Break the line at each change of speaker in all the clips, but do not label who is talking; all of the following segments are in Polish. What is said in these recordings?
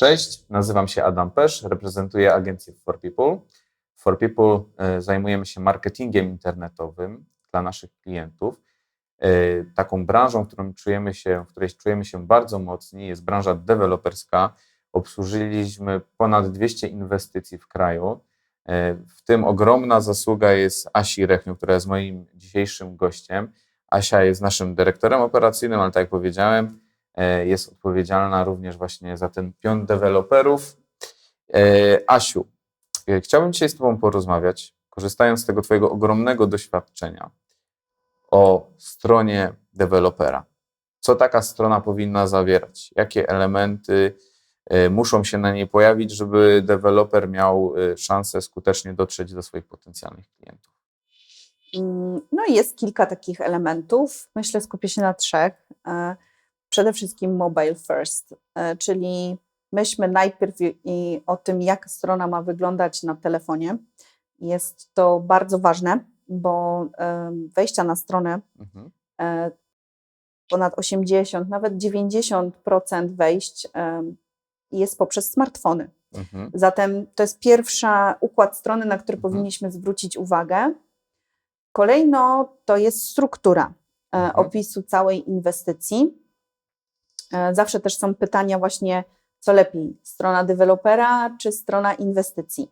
Cześć, nazywam się Adam Pesz, reprezentuję agencję For People. For People e, zajmujemy się marketingiem internetowym dla naszych klientów. E, Taką branżą, w, czujemy się, w której czujemy się bardzo mocni, jest branża deweloperska. Obsłużyliśmy ponad 200 inwestycji w kraju. E, W tym ogromna zasługa jest Asi Rechniu, która jest moim dzisiejszym gościem. Asia jest naszym dyrektorem operacyjnym, ale tak jak powiedziałem, jest odpowiedzialna również właśnie za ten pion deweloperów. E, Asiu, e, chciałbym dzisiaj z Tobą porozmawiać, korzystając z tego Twojego ogromnego doświadczenia o stronie dewelopera. Co taka strona powinna zawierać? Jakie elementy e, muszą się na niej pojawić, żeby deweloper miał e, szansę skutecznie dotrzeć do swoich potencjalnych klientów?
Mm, No jest kilka takich elementów. Myślę, skupię się na trzech. E, Przede wszystkim mobile first, e, czyli myślmy najpierw i- o tym, jak strona ma wyglądać na telefonie. Jest to bardzo ważne, bo em, wejścia na stronę
Mhm.
e, ponad 80, nawet 90% wejść jest poprzez smartfony.
Mhm.
Zatem to jest pierwsza układ strony, na który
Mhm.
powinniśmy zwrócić uwagę. Kolejno to jest struktura e, opisu całej inwestycji. E, Zawsze też są pytania właśnie, co lepiej, strona dewelopera czy strona inwestycji.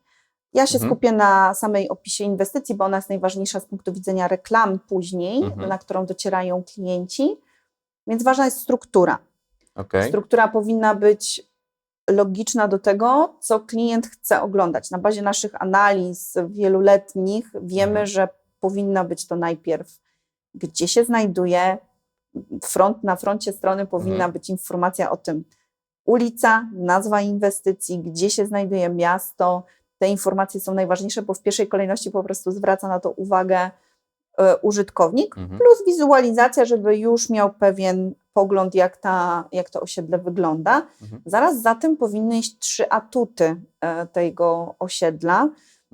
Ja się
Mhm.
skupię na samej opisie inwestycji, bo ona jest najważniejsza z punktu widzenia reklam później,
Mhm.
na którą docierają klienci. Więc ważna jest struktura.
Okej.
Struktura powinna być logiczna do tego, co klient chce oglądać. Na bazie naszych analiz wieloletnich wiemy,
Mhm.
że powinna być to najpierw, gdzie się znajduje. Front, na froncie strony powinna
Mhm.
być informacja o tym, ulica, nazwa inwestycji, gdzie się znajduje miasto. Te informacje są najważniejsze, bo w pierwszej kolejności po prostu zwraca na to uwagę e, użytkownik,
Mhm.
plus wizualizacja, żeby już miał pewien pogląd, jak, ta, jak to osiedle wygląda.
Mhm.
Zaraz za tym powinny iść trzy atuty e, tego osiedla,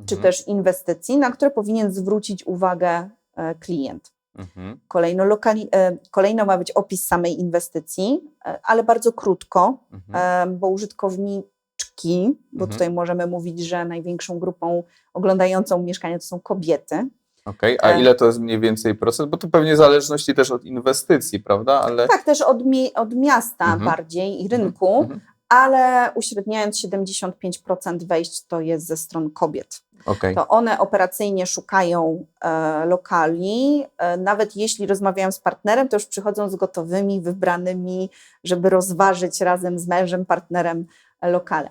czy
Mhm.
też inwestycji, na które powinien zwrócić uwagę e, klient.
Mhm.
Kolejno, lokali- e, kolejno ma być opis samej inwestycji, e, ale bardzo krótko,
Mhm.
e, bo użytkowniczki, bo
Mhm.
tutaj możemy mówić, że największą grupą oglądającą mieszkania to są kobiety.
Okej, a
e-
ile to jest mniej więcej procent? Bo to pewnie w zależności też od inwestycji, prawda? Ale
Tak, też od, mi- od miasta
Mhm.
bardziej i rynku,
Mhm.
ale uśredniając 75% wejść to jest ze stron kobiet.
Okej.
To one operacyjnie szukają e, lokali, e, nawet jeśli rozmawiają z partnerem, to już przychodzą z gotowymi, wybranymi, żeby rozważyć razem z mężem, partnerem e, lokale.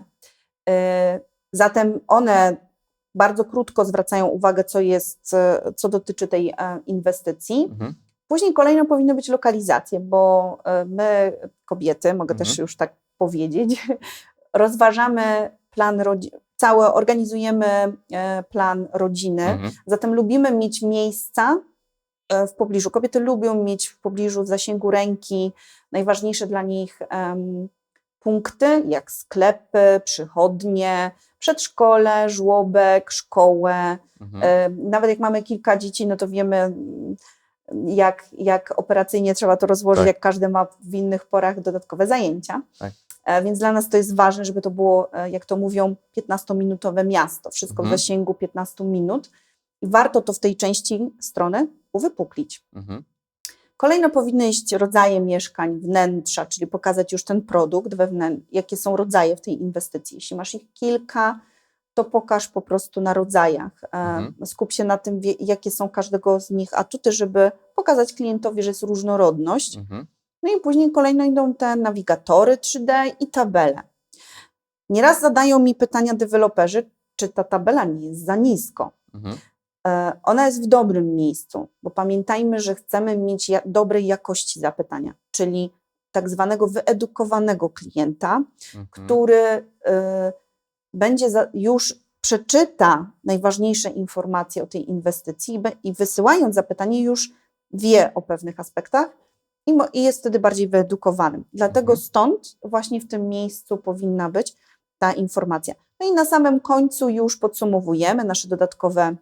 E, zatem one bardzo krótko zwracają uwagę, co jest, e, co dotyczy tej e, inwestycji.
Mhm.
Później kolejną powinny być lokalizacje, bo my, kobiety, mogę też
Mhm.
już tak powiedzieć, rozważamy plan rodziny, całe, organizujemy e, plan rodziny,
Mhm.
zatem lubimy mieć miejsca e, w pobliżu. Kobiety lubią mieć w pobliżu, w zasięgu ręki najważniejsze dla nich em, punkty, jak sklepy, przychodnie, przedszkole, żłobek, szkołę,
Mhm.
E, Nawet jak mamy kilka dzieci, no to wiemy, jak, jak operacyjnie trzeba to rozłożyć,
Tak.
jak każdy ma w innych porach dodatkowe zajęcia.
Tak.
E, Więc dla nas to jest ważne, żeby to było, e, jak to mówią, 15-minutowe miasto, wszystko
Mhm.
w zasięgu 15 minut. I warto to w tej części strony uwypuklić.
Mhm.
Kolejno powinny iść rodzaje mieszkań, wnętrza, czyli pokazać już ten produkt wewnętrzny, jakie są rodzaje w tej inwestycji. Jeśli masz ich kilka, to pokaż po prostu na rodzajach. E,
Mhm.
Skup się na tym, jakie są każdego z nich atuty, żeby pokazać klientowi, że jest różnorodność.
Mhm.
No i później kolejno idą te nawigatory 3D i tabele. Nieraz zadają mi pytania deweloperzy, czy ta tabela nie jest za nisko.
Mhm.
E, Ona jest w dobrym miejscu, bo pamiętajmy, że chcemy mieć dobrej jakości zapytania, czyli tak zwanego wyedukowanego klienta,
Mhm.
który y, będzie za, już przeczyta najważniejsze informacje o tej inwestycji i wysyłając zapytanie już wie o pewnych aspektach i, i jest wtedy bardziej wyedukowanym. Dlatego
Mhm.
stąd właśnie w tym miejscu powinna być ta informacja. No i na samym końcu już podsumowujemy nasze dodatkowe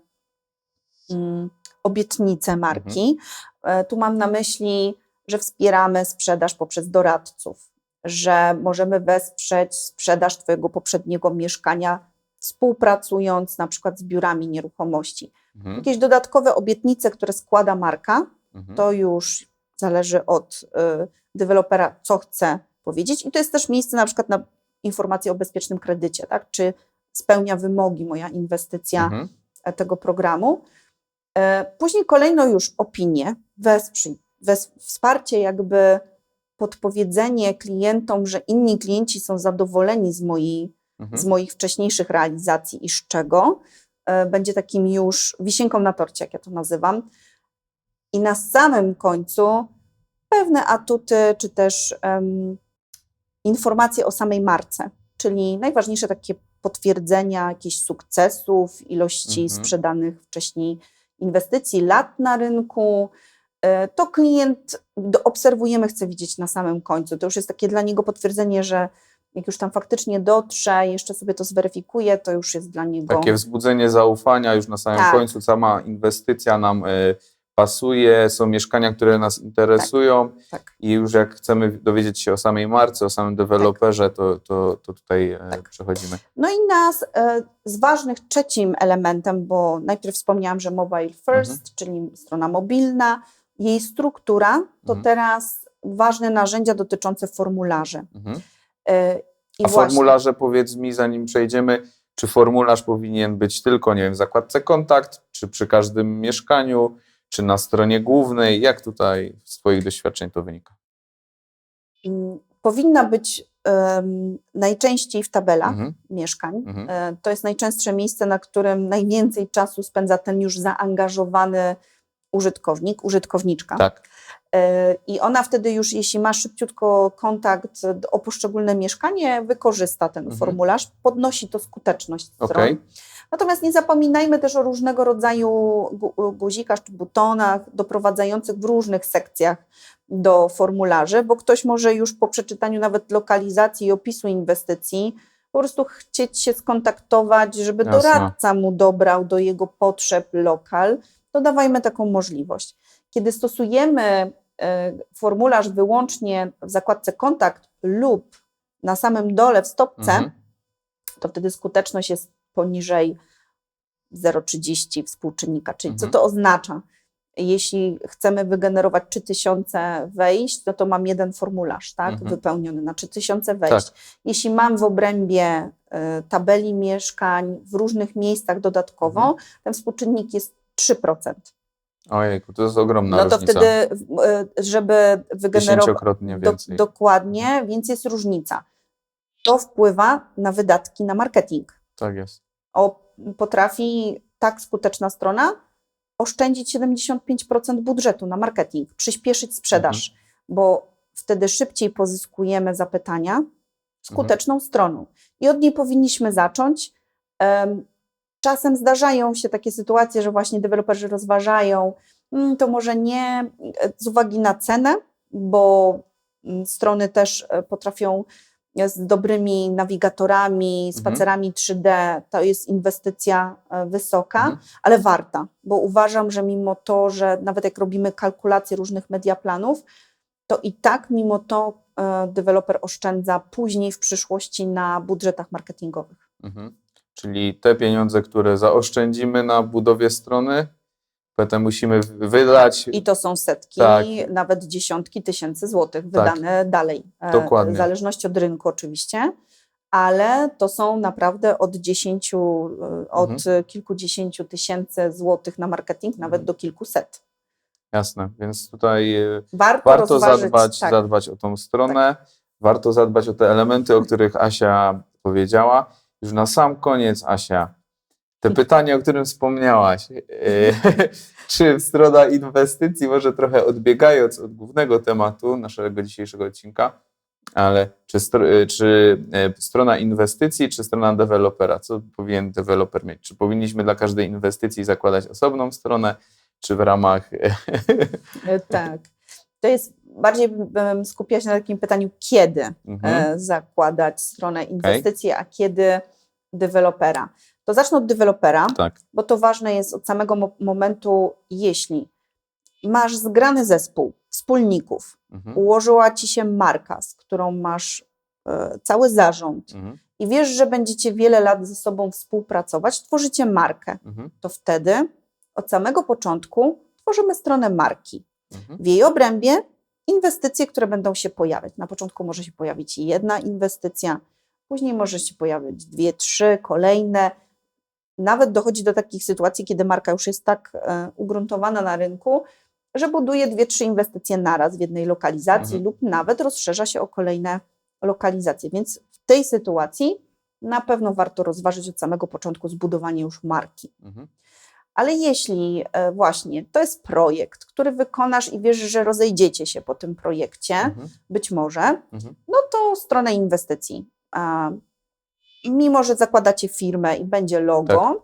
mm, obietnice marki. E, Tu mam na myśli, że wspieramy sprzedaż poprzez doradców. że możemy wesprzeć sprzedaż Twojego poprzedniego mieszkania, współpracując na przykład z biurami nieruchomości.
Mhm.
Jakieś dodatkowe obietnice, które składa marka,
Mhm.
to już zależy od y, dewelopera, co chce powiedzieć. I to jest też miejsce na przykład na informacje o bezpiecznym kredycie, tak? czy spełnia wymogi moja inwestycja
Mhm.
e, tego programu. E, Później kolejno już opinie, wesprzyj, wes, wsparcie jakby podpowiedzenie klientom, że inni klienci są zadowoleni z, mojej,
Mhm.
z moich wcześniejszych realizacji i z czego, e, będzie takim już wisienką na torcie, jak ja to nazywam. I na samym końcu pewne atuty, czy też em, informacje o samej marce, czyli najważniejsze takie potwierdzenia jakichś sukcesów, ilości
Mhm.
sprzedanych wcześniej inwestycji, lat na rynku. E, To klient obserwujemy, chce widzieć na samym końcu. To już jest takie dla niego potwierdzenie, że jak już tam faktycznie dotrze, jeszcze sobie to zweryfikuje, to już jest dla niego.
Takie wzbudzenie zaufania już na samym
Tak.
końcu, sama inwestycja nam y, pasuje, są mieszkania, które nas interesują
Tak.
i już jak chcemy dowiedzieć się o samej marce, o samym deweloperze, to, to, to tutaj e,
Tak.
przechodzimy.
No i nas e, z ważnych trzecim elementem, bo najpierw wspomniałam, że mobile first,
Mhm.
czyli strona mobilna, jej struktura, to
Mhm.
teraz ważne narzędzia dotyczące formularzy.
Mhm.
E, I
A
właśnie,
formularze, powiedz mi, zanim przejdziemy, czy formularz powinien być tylko, nie wiem, w zakładce kontakt, czy przy każdym mieszkaniu, czy na stronie głównej? Jak tutaj z Twoich doświadczeń to wynika?
mm, powinna być em, najczęściej w tabelach
Mhm.
mieszkań.
Mhm.
E, To jest najczęstsze miejsce, na którym najwięcej czasu spędza ten już zaangażowany użytkownik, użytkowniczka.
Tak.
E, I ona wtedy już, jeśli ma szybciutko kontakt o poszczególne mieszkanie, wykorzysta ten
Mhm.
formularz, podnosi to skuteczność stron.
Okej.
Natomiast nie zapominajmy też o różnego rodzaju gu- guzikach czy butonach doprowadzających w różnych sekcjach do formularzy, bo ktoś może już po przeczytaniu nawet lokalizacji i opisu inwestycji po prostu chcieć się skontaktować, żeby
Jasne.
doradca mu dobrał do jego potrzeb lokal, to dawajmy taką możliwość. Kiedy stosujemy e, formularz wyłącznie w zakładce kontakt lub na samym dole w stopce,
Mhm.
to wtedy skuteczność jest poniżej 0,30 współczynnika. Czyli co
Mhm.
to oznacza? Jeśli chcemy wygenerować 3000 wejść, no to mam jeden formularz tak,
Mhm.
wypełniony na 3000 wejść. Jeśli mam w obrębie y, tabeli mieszkań w różnych miejscach dodatkowo,
Mhm.
ten współczynnik jest 3%.
Ojejku, to jest ogromna
No to
różnica.
wtedy, y, żeby wygenerować do, dokładnie, więc jest różnica. To wpływa na wydatki na marketing
Tak jest.
o, potrafi tak skuteczna strona oszczędzić 75% budżetu na marketing, przyspieszyć sprzedaż, bo wtedy szybciej pozyskujemy zapytania skuteczną stroną. I od niej powinniśmy zacząć. Em, Czasem zdarzają się takie sytuacje, że właśnie deweloperzy rozważają, "Mm, to może nie e, z uwagi na cenę, bo mm, strony też e, potrafią z dobrymi nawigatorami,
Mhm.
spacerami 3D, to jest inwestycja e, wysoka,
Mhm.
ale warta, bo uważam, że mimo to, że nawet jak robimy kalkulacje różnych mediaplanów, to i tak mimo to e, deweloper oszczędza później w przyszłości na budżetach marketingowych.
Mhm. Czyli te pieniądze, które zaoszczędzimy na budowie strony, potem musimy wydać.
I to są setki,
Tak.
nawet dziesiątki tysięcy złotych wydane dalej. e,
Dokładnie.
W zależności od rynku oczywiście, ale to są naprawdę od dziesięciu, e, od
Mhm.
kilkudziesięciu tysięcy złotych na marketing, nawet
Mhm.
do kilkuset.
Jasne, więc tutaj e,
Warto,
warto zadbać,
tak,
zadbać o tą stronę, warto zadbać o te elementy, o których Asia powiedziała. Już na sam koniec, Asia, te pytanie, o którym wspomniałaś, e, czy strona inwestycji, może trochę odbiegając od głównego tematu naszego dzisiejszego odcinka, ale czy, e, czy e, strona inwestycji, czy strona dewelopera? Co powinien deweloper mieć? Czy powinniśmy dla każdej inwestycji zakładać osobną stronę, czy w ramach
tak. To jest bardziej bym skupiała się na takim pytaniu, kiedy
Mhm.
zakładać stronę inwestycji, a kiedy dewelopera. To zacznę od dewelopera,
Tak.
bo to ważne jest od samego mo- momentu, jeśli masz zgrany zespół, wspólników,
Mhm.
ułożyła ci się marka, z którą masz e, cały zarząd
Mhm.
i wiesz, że będziecie wiele lat ze sobą współpracować, tworzycie markę,
Mhm.
to wtedy od samego początku tworzymy stronę marki.
Mhm.
W jej obrębie inwestycje, które będą się pojawiać. Na początku może się pojawić jedna inwestycja, później może się pojawić dwie, trzy, kolejne. Nawet dochodzi do takich sytuacji, kiedy marka już jest tak e, ugruntowana na rynku, że buduje dwie, trzy inwestycje naraz w jednej lokalizacji
Mhm.
lub nawet rozszerza się o kolejne lokalizacje. Więc w tej sytuacji na pewno warto rozważyć od samego początku zbudowanie już marki.
Mhm.
Ale jeśli e, właśnie to jest projekt, który wykonasz i wiesz, że rozejdziecie się po tym projekcie,
Mhm.
być może,
Mhm.
no to stronę inwestycji. Mimo, że zakładacie firmę i będzie logo,
Tak.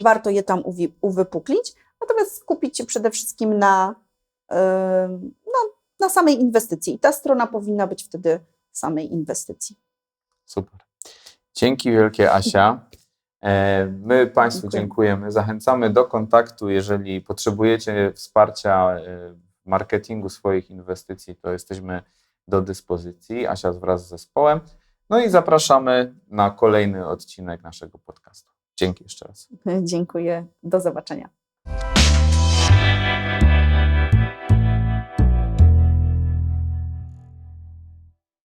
warto je tam uwi- uwypuklić, natomiast skupić się przede wszystkim na, em, no, na samej inwestycji. I ta strona powinna być wtedy samej inwestycji.
Super. Dzięki wielkie, Asia. E, My Państwu
Dziękuję.
dziękujemy. Zachęcamy do kontaktu. Jeżeli potrzebujecie wsparcia e, w marketingu swoich inwestycji, to jesteśmy do dyspozycji. Asia wraz z zespołem. No i zapraszamy na kolejny odcinek naszego podcastu. Dzięki jeszcze raz.
Dziękuję. Do zobaczenia.